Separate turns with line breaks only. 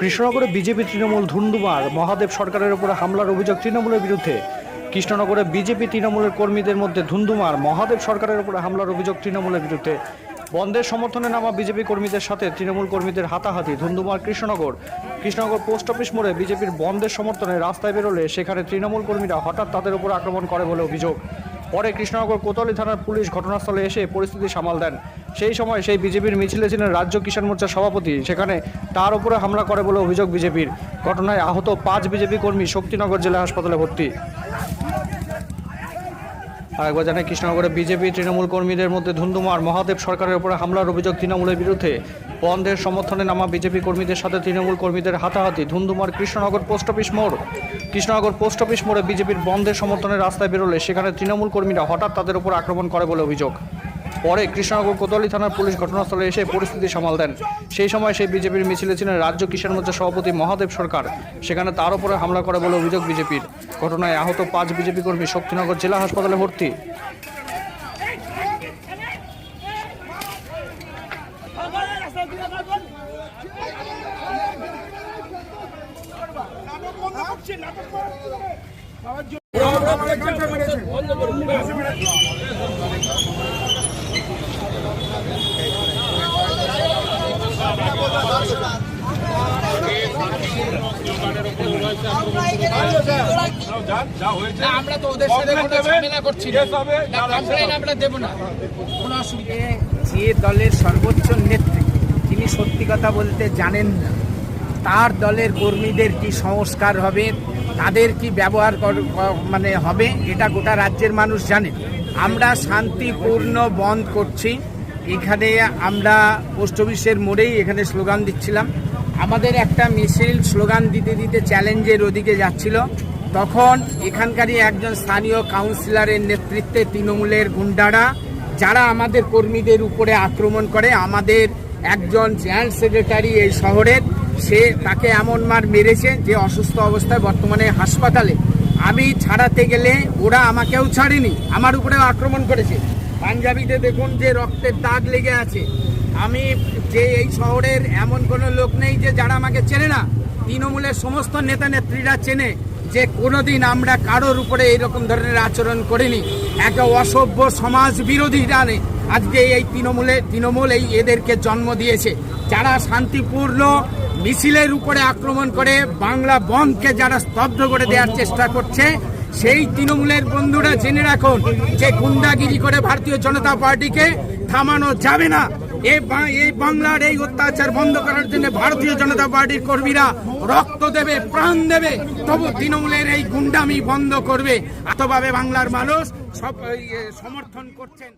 কৃষ্ণনগরে বিজেপি তৃণমূল ধুন্দুমার মহাদেব সরকারের উপরে হামলার অভিযোগ তৃণমূলের বিরুদ্ধে। কৃষ্ণনগরে বিজেপি তৃণমূলের কর্মীদের মধ্যে ধুন্দুমার মহাদেব সরকারের উপরে হামলার অভিযোগ তৃণমূলের বিরুদ্ধে। বন্ধের সমর্থনে নামা বিজেপি কর্মীদের সাথে তৃণমূল কর্মীদের হাতাহাতি ধুন্দুমার কৃষ্ণনগর। কৃষ্ণনগর পোস্ট অফিস মোড়ে বিজেপির বন্ধের সমর্থনে রাস্তায় বেরোলে সেখানে তৃণমূল কর্মীরা হঠাৎ তাদের উপর আক্রমণ করে বলে অভিযোগ। পরে কৃষ্ণনগর কোতোয়ালি থানার পুলিশ ঘটনাস্থলে এসে পরিস্থিতি সামাল দেন। সেই সময় সেই বিজেপির মিছিলে ছিলেন রাজ্য কিষাণ মোর্চার সভাপতি। সেখানে তার উপরে হামলা করে বলে অভিযোগ বিজেপির। ঘটনায় আহত পাঁচ বিজেপি কর্মী শক্তিনগর জেলা হাসপাতালে ভর্তি। আরেকবার জানাই, কৃষ্ণনগরে বিজেপি তৃণমূল কর্মীদের মধ্যে ধুন্ধুমার মহাদেব সরকারের উপরে হামলার অভিযোগ তৃণমূলের বিরুদ্ধে। বন্ধের সমর্থনে নামা বিজেপি কর্মীদের সাথে তৃণমূল কর্মীদের হাতাহাতি। ধুন্ধুমার কৃষ্ণনগর পোস্ট অফিস মোড়। কৃষ্ণনগর পোস্ট অফিস মোড়ে বিজেপির বন্ধের সমর্থনে রাস্তায় বেরোলে সেখানে তৃণমূল কর্মীরা হঠাৎ তাদের উপর আক্রমণ করে বলে অভিযোগ। পরে কৃষ্ণনগর কোতোয়ালি থানার পুলিশ ঘটনাস্থলে এসে পরিস্থিতি সামাল দেন। সেই সময় সেই বিজেপির মিছিলে ছিলেন রাজ্য কিষাণ মোর্চার সভাপতি মহাদেব সরকার। সেখানে তার উপরে হামলা করে বলে অভিযোগ বিজেপির। ঘটনায় আহত পাঁচ বিজেপি কর্মী শক্তিনগর জেলা হাসপাতালে ভর্তি।
আমরা তো ওদের সাথে করছি আমরা দেবো না কোনো অসুবিধা
যে দলের সর্বোচ্চ নেত্রী, তিনি সত্যি কথা বলতে জানেন না। তার দলের কর্মীদের কি সংস্কার হবে? তাদের কি ব্যবহার মানে হবে? এটা গোটা রাজ্যের মানুষ জানে। আমরা শান্তিপূর্ণ বন্ধ করছি। এখানে আমরা পোস্ট অফিসের মোড়েই এখানে স্লোগান দিচ্ছিলাম। আমাদের একটা মিছিল স্লোগান দিতে দিতে চ্যালেঞ্জের ওদিকে যাচ্ছিল। তখন এখানকারই একজন স্থানীয় কাউন্সিলরের নেতৃত্বে তৃণমূলের গুন্ডারা, যারা আমাদের কর্মীদের উপরে আক্রমণ করে, আমাদের একজন জেনারেল সেক্রেটারি এই শহরের সে তাকে এমন মার মেরেছে যে অসুস্থ অবস্থায় বর্তমানে হাসপাতালে। আমি ছাড়াতে গেলে ওরা আমাকেও ছাড়েনি, আমার উপরেও আক্রমণ করেছে। পাঞ্জাবিতে দেখুন যে রক্তের দাগ লেগে আছে। আমি যে এই শহরের এমন কোনো লোক নেই যে যারা আমাকে চেনে না, তৃণমূলের সমস্ত নেতা নেত্রীরা চেনে যে কোনোদিন আমরা কারোর উপরে এইরকম ধরনের আচরণ করিনি। একটা অসভ্য সমাজ বিরোধী জানে আজকে এই তৃণমূলে, তৃণমূল এই এদেরকে জন্ম দিয়েছে। যারা শান্তিপূর্ণ মিছিলের উপরে আক্রমণ করে বাংলা বন্ধকে যারা স্তব্ধ করে দেওয়ার চেষ্টা করছে, সেই তৃণমূলের বন্ধুরা জেনে রাখুন যে গুন্ডাগিরি করে ভারতীয় জনতা পার্টিকে থামানো যাবে না। এই বাংলার এই অত্যাচার বন্ধ করার জন্য ভারতীয় জনতা পার্টির কর্মীরা রক্ত দেবে, প্রাণ দেবে, তবু তৃণমূলের এই গুন্ডামি বন্ধ করবে। এতভাবে বাংলার মানুষ সব সমর্থন করছেন।